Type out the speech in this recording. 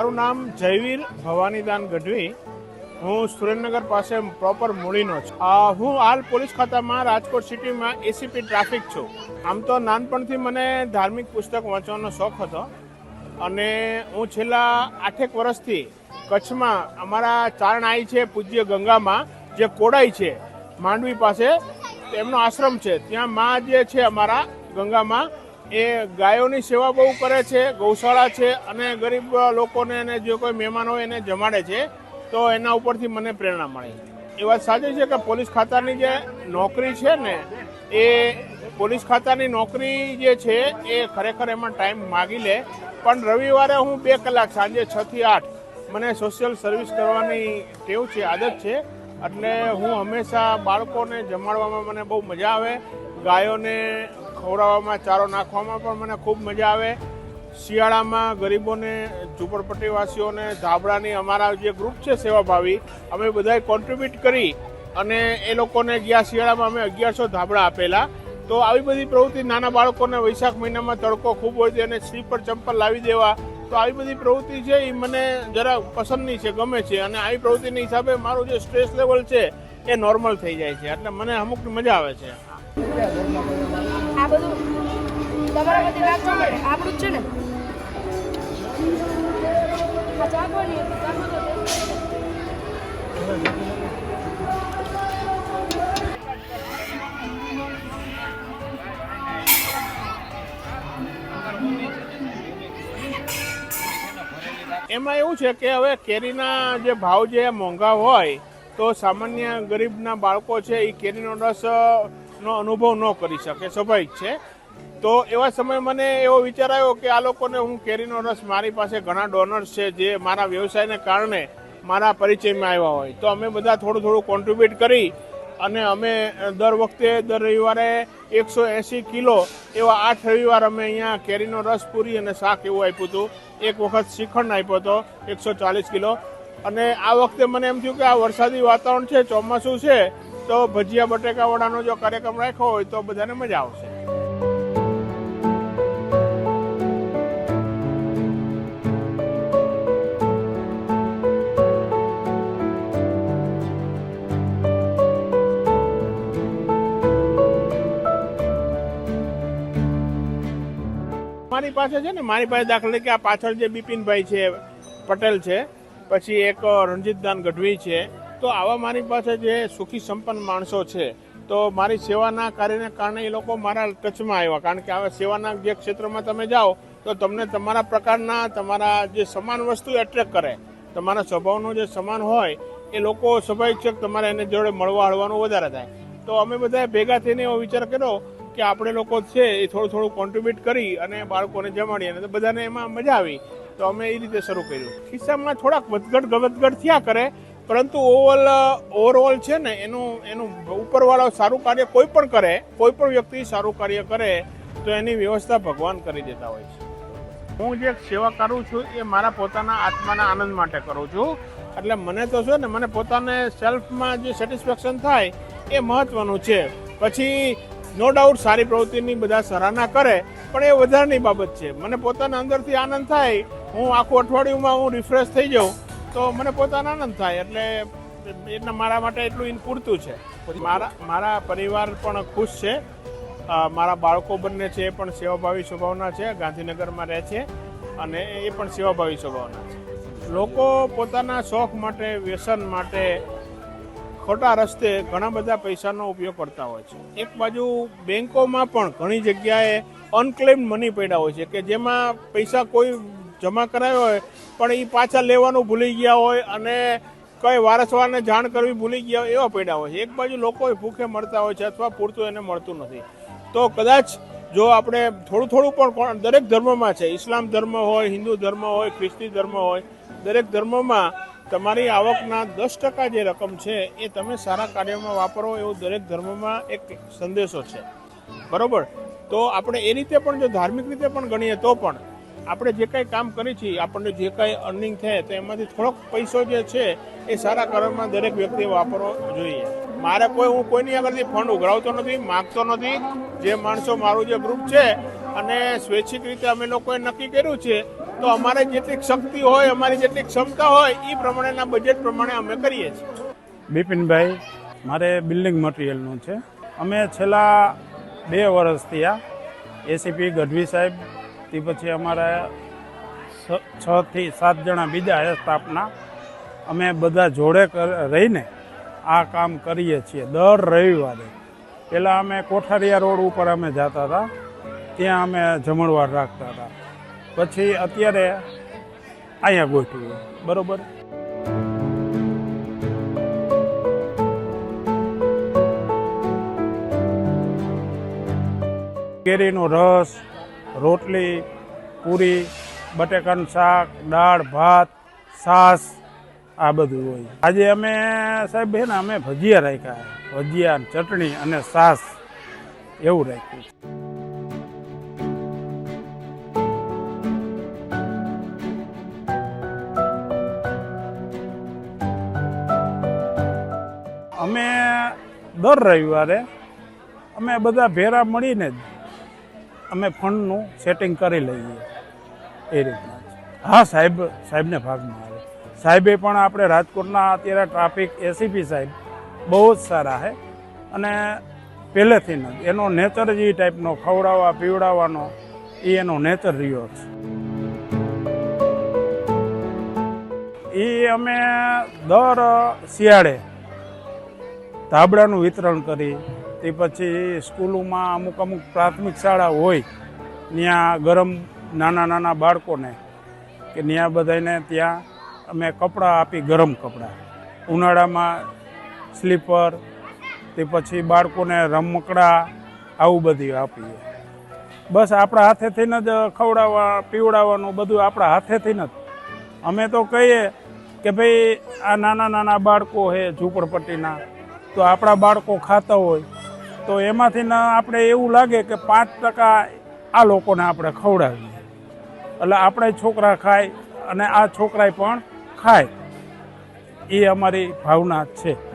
મારું નામ જયવીર ભવાનીદાન ગઢવી. હું સુરેન્દ્રનગર પાસે પ્રોપર મૂળીનો છું. હું હાલ પોલીસ ખાતામાં રાજકોટ સિટીમાં એસીપી ટ્રાફિક છું. આમ તો નાનપણથી મને ધાર્મિક પુસ્તક વાંચવાનો શોખ હતો અને હું છેલ્લા આઠેક વર્ષથી કચ્છમાં અમારા ચારણાઈ છે, પૂજ્ય ગંગામાં, જે કોડાઈ છે, માંડવી પાસે એમનો આશ્રમ છે. ત્યાં મા જે છે અમારા ગંગામાં એ ગાયોની સેવા બહુ કરે છે, ગૌશાળા છે અને ગરીબ લોકોને અને જે કોઈ મહેમાન હોય એને જમાડે છે, તો એના ઉપરથી મને પ્રેરણા મળી. એ વાત સાચી છે કે પોલીસ ખાતાની જે નોકરી છે ને, એ પોલીસ ખાતાની નોકરી જે છે એ ખરેખર એમાં ટાઈમ માગી લે. પણ રવિવારે હું બે કલાક સાંજે છ થી આઠ મને સોશિયલ સર્વિસ કરવાની ટેવ છે, આદત છે. એટલે હું હંમેશા બાળકોને જમાડવામાં મને બહુ મજા આવે. ગાયોને ખવડાવવામાં ચારો નાખવામાં પણ મને ખૂબ મજા આવે. શિયાળામાં ગરીબોને, ઝૂંપડપટ્ટીવાસીઓને, ધાબળાની અમારા જે ગ્રુપ છે સેવાભાવી, અમે બધાએ કોન્ટ્રીબ્યુટ કરી અને એ લોકોને ગયા શિયાળામાં અમે અગિયારસો ધાબળા આપેલા. તો આવી બધી પ્રવૃત્તિ નાના બાળકોને વૈશાખ મહિનામાં તડકો ખૂબ હોય છે અને સ્લીપર ચંપલ લાવી દેવા. તો આવી બધી પ્રવૃત્તિ છે એ મને જરા પસંદની છે, ગમે છે અને આવી પ્રવૃત્તિની હિસાબે મારું જે સ્ટ્રેસ લેવલ છે એ નોર્મલ થઈ જાય છે. એટલે મને અમુક મજા આવે છે. આ બધું તમારા બધી રાખવા પડે આપણું જ છે ને. એમાં એવું છે કે હવે કેરીના જે ભાવ જે મોંઘા હોય, તો સામાન્ય ગરીબના બાળકો છે એ કેરીનો રસ નો અનુભવ ન કરી શકે, સ્વાભાવિક છે. તો એવા સમયે મને એવો વિચાર આવ્યો કે આ લોકોને હું કેરીનો રસ મારી પાસે ઘણા ડોનર્સ છે જે મારા વ્યવસાયને કારણે મારા પરિચયમાં આવ્યા હોય. તો અમે બધા થોડું થોડું કોન્ટ્રીબ્યુટ કરી અને અમે દર વખતે, દર રવિવારે એકસો એંસી કિલો એવા આઠ રવિવાર અમે અહીંયા કેરીનો રસ પૂરી અને શાક એવું આપ્યું હતું. એક વખત શ્રીખંડ આપ્યો હતો, એકસો ચાલીસ કિલો. અને આ વખતે મને એમ થયું કે આ વરસાદી વાતાવરણ છે, ચોમાસું છે તો ભજીયા બટેકા વડાનો જો કાર્યક્રમ રાખ્યો હોય તો બધાને મજા આવશે. મારી પાસે છે ને, મારી પાસે દાખલા તરીકે આ પાછળ જે બિપિનભાઈ છે, પટેલ છે, પછી એક રણજીતદાન ગઢવી છે તો આવા મારી પાસે જે સુખી સંપન્ન માણસો છે, તો મારી સેવાના કાર્યને કારણે એ લોકો મારા ટચમાં આવ્યા. કારણ કે હવે સેવાના જે ક્ષેત્રમાં તમે જાઓ, તો તમને તમારા પ્રકારના તમારા જે સમાન વસ્તુ એટ્રેક્ટ કરે. તમારા સ્વભાવનો જે સમાન હોય, એ લોકો સ્વાભાવિક તમારે એને જોડે મળવા હળવાનું વધારે થાય. તો અમે બધાએ ભેગા થઈને એવો વિચાર કર્યો કે આપણે લોકો છે એ થોડું થોડું કોન્ટ્રીબ્યુટ કરી અને બાળકોને જમાડીએ. અને બધાને એમાં મજા આવી. તો અમે એ રીતે શરૂ કર્યું. ખિસ્સામાં થોડાક વધઘટ ગવતઘટ થયા કરે પરંતુ ઓવલ ઓવરઓલ છે ને, એનું એનું ઉપરવાળો સારું કાર્ય કોઈ પણ કરે, કોઈ પણ વ્યક્તિ સારું કાર્ય કરે, તો એની વ્યવસ્થા ભગવાન કરી દેતા હોય છે. હું જે સેવા કરું છું એ મારા પોતાના આત્માના આનંદ માટે કરું છું. એટલે મને તો છે ને, મને પોતાને સેલ્ફમાં જે સેટિસ્ફેક્શન થાય, એ મહત્વનું છે. પછી નો ડાઉટ સારી પ્રવૃત્તિની બધા સરાહના કરે, પણ એ વધારાની બાબત છે. મને પોતાના અંદરથી આનંદ થાય, હું આખું અઠવાડિયુંમાં હું રિફ્રેશ થઈ જાઉં તો મને પોતાનો આનંદ થાય, એટલે એના મારા માટે એટલું પૂરતું છે. મારા મારા પરિવાર પણ ખુશ છે. મારા બાળકો બંને છે, એ પણ સેવાભાવી સ્વભાવના છે, ગાંધીનગરમાં રહે છે અને એ પણ સેવાભાવી સ્વભાવના છે. લોકો પોતાના શોખ માટે, વ્યસન માટે ખોટા રસ્તે ઘણા બધા પૈસાનો ઉપયોગ કરતા હોય છે. એક બાજુ બેંકોમાં પણ ઘણી જગ્યાએ અનક્લેમ મની પડ્યા હોય છે કે જેમાં પૈસા કોઈ જમા કરાયો હોય પણ એ પાછા લેવાનું ભૂલી ગયા હોય અને કઈ વારસવારને જાણ કરવી ભૂલી ગયા હોય એવા પડ્યા હોય. એક બાજુ લોકો ભૂખે મળતા હોય છે અથવા પૂરતું એને મળતું નથી. તો કદાચ જો આપણે થોડું થોડું પણ દરેક ધર્મમાં છે. ઇસ્લામ ધર્મ હોય, હિન્દુ ધર્મ હોય, ખ્રિસ્તી ધર્મ હોય, દરેક ધર્મમાં તમારી આવકના દસ ટકા જે રકમ છે એ તમે સારા કાર્યમાં વાપરો એવો દરેક ધર્મમાં એક સંદેશો છે. બરોબર? તો આપણે એ રીતે પણ જો ધાર્મિક રીતે પણ ગણીએ તો પણ આપણે જે કાંઈ કામ કરી છીએ, આપણને જે કાંઈ અર્નિંગ થાય, તો એમાંથી થોડોક પૈસો જે છે, એ સારા કારણમાં દરેક વ્યક્તિએ વાપરવો જોઈએ. મારે કોઈ, હું કોઈની આગળથી ફંડ ઉઘરાવતો નથી, માગતો નથી. જે માણસો મારું જે ગ્રુપ છે, અને સ્વૈચ્છિક રીતે અમે લોકોએ નક્કી કર્યું છે, તો અમારે જેટલી શક્તિ હોય, અમારી જેટલી ક્ષમતા હોય એ પ્રમાણેના બજેટ પ્રમાણે અમે કરીએ છીએ. બિપિનભાઈ, મારે બિલ્ડિંગ મટીરિયલનું છે. અમે છેલ્લા બે વર્ષથી આ એસીપી ગઢવી સાહેબ તે પછી અમારા છ- છ થી સાત જણા બીજા સ્ટાફના. અમે બધા જોડે રહીને આ કામ કરીએ છીએ, દર રવિવારે. પહેલાં અમે કોઠારિયા રોડ ઉપર અમે જતા હતા, ત્યાં અમે જમણવાર રાખતા હતા. પછી અત્યારે અહીંયા ગોઠવ્યું બરોબર? કેરીનો રસ રોટલી, પૂરી, બટેકાનું શાક, દાળ, ભાત, છાશ, આ બધું હોય. આજે અમે, સાહેબ છે ને, અમે ભજીયા રાખ્યા. ભજીયા ચટણી અને છાશ એવું રાખ્યું અમે દર રવિવારે, અમે બધા ભેરા મળીને જ અમે ફંડનું સેટિંગ કરી લઈએ એ રીતના હા, સાહેબ, સાહેબને ભાગમાં આવે. સાહેબે પણ આપણે રાજકોટના અત્યારે ટ્રાફિક એસીપી સાહેબ બહુ જ સારા છે અને પહેલેથી જ એનો નેચર જ એ ટાઈપનો ખવડાવવા, પીવડાવવાનો એ એનો નેચર રહ્યો છે. એ અમે દર શિયાળે ધાબળાનું વિતરણ કરી તે પછી સ્કૂલોમાં અમુક અમુક પ્રાથમિક શાળા હોય, ત્યાં ગરમ નાના નાના બાળકોને કે ત્યાં બધાને ત્યાં અમે કપડાં આપી ગરમ કપડાં. ઉનાળામાં સ્લીપર, તે પછી બાળકોને રમકડા આવું બધું આપીએ. બસ આપણા હાથેથી જ ખવડાવવા, પીવડાવવાનું બધું આપણા હાથેથી જ. અમે તો કહીએ કે ભાઈ આ નાના નાના બાળકો છે ઝૂંપડપટ્ટીના, તો આપણા બાળકો ખાતા હોય તો એમાંથી ના આપણે એવું લાગે કે પાંચ ટકા આ લોકોને આપણે ખવડાવીએ. એટલે આપણે છોકરા ખાય અને આ છોકરાએ પણ ખાય. એ અમારી ભાવના છે.